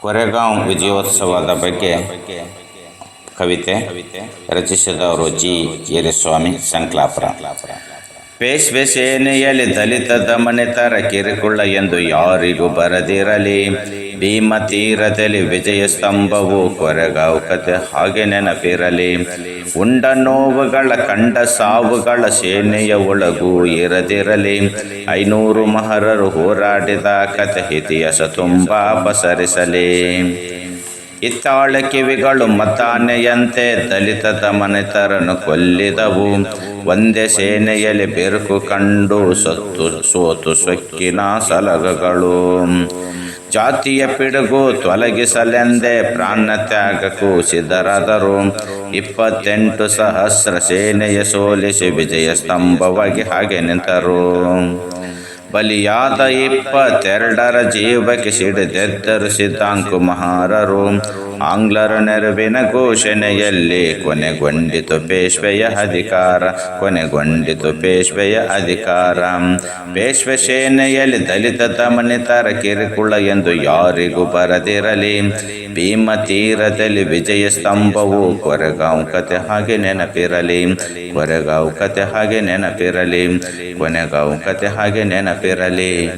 ಕೊರೆಗಾಂವ್ ವಿಜಯೋತ್ಸವದ ಬಗ್ಗೆ ಕವಿತೆ ರಚಿಸಿದವರು ಜಿ. ಯರಿಸ್ವಾಮಿ ಸಂಕ್ಲಾಪುರ. ಪೇಶ್ವೆ ಸೇನೆಯಲ್ಲಿ ದಲಿತ ದಮನಿತರ ಕಿರುಕುಳ ಎಂದು ಯಾರಿಗೂ ಬರದಿರಲಿ. ಭೀಮ ತೀರದಲ್ಲಿ ವಿಜಯ ಸ್ತಂಭವು ಕೊರೆಗಾವ್ ಕತೆ ಹಾಗೆ ನೆನಪಿರಲಿ ಉಂಡ ನೋವುಗಳ ಕಂಡ ಸಾವುಗಳ ಸೇನೆಯ ಒಳಗೂ ಇರದಿರಲಿ. ಐನೂರು ಮಹರರು ಹೋರಾಡಿದ ಕತೆ ಇತಿಹಾಸ ತುಂಬಾ ಪಸರಿಸಲಿ. ಇತ್ತಾಳ ಕಿವಿಗಳು ಮತಾನೆಯಂತೆ ದಲಿತ ಮನೆತರನ್ನು ಕೊಲ್ಲಿದವು. ಒಂದೇ ಸೇನೆಯಲ್ಲಿ ಬಿರುಕು ಕಂಡು ಸತ್ತು ಸೋತು ಸೊಕ್ಕಿನ ಸಲಗಗಳು. ಜಾತಿಯ ಪಿಡುಗು ತೊಲಗಿಸಲೆಂದೇ ಪ್ರಾಣ ತ್ಯಾಗಕ್ಕೂ ಸಿದ್ಧರಾದರು ಇಪ್ಪತ್ತೆಂಟು ಸಹಸ್ರ ಸೇನೆಯ ಸೋಲಿಸಿ ವಿಜಯ ಸ್ತಂಭವಾಗಿ ಹಾಗೆ ನಿಂತರು. ಬಲಿಯಾದ ಇಪ್ಪತ್ತೆರಡರ ಜೀವಕ್ಕೆ ಸಿಡಿದೆದ್ದರು ಸಿದ್ಧಾಂಕು ಮಹಾರರು. ಆಂಗ್ಲರ ನೆರವಿನ ಘೋಷಣೆಯಲ್ಲಿ, ಕೊನೆಗೊಂಡಿತು ಪೇಶ್ವೆಯ ಅಧಿಕಾರ, ಕೊನೆಗೊಂಡಿತು ಪೇಶ್ವೆಯ ಅಧಿಕಾರ. ಪೇಶ್ವೆ ಸೇನೆಯಲ್ಲಿ ದಲಿತ ದಮನಿತರ ಕಿರುಕುಳ ಎಂದು ಯಾರಿಗೂ ಬರದಿರಲಿ. ಭೀಮ ತೀರದಲ್ಲಿ ವಿಜಯ ಸ್ತಂಭವು ಕೊರೆಗಾಂವ್ ಕತೆ ಹಾಗೆ ನೆನಪಿರಲಿ. ಕೊರೆಗಾಂವ್ ಕತೆ ಹಾಗೆ ನೆನಪಿರಲಿ. ಕೊನೆಗಾಂವ್ ಕತೆ ಹಾಗೆ ನೆನಪಿರಲಿ.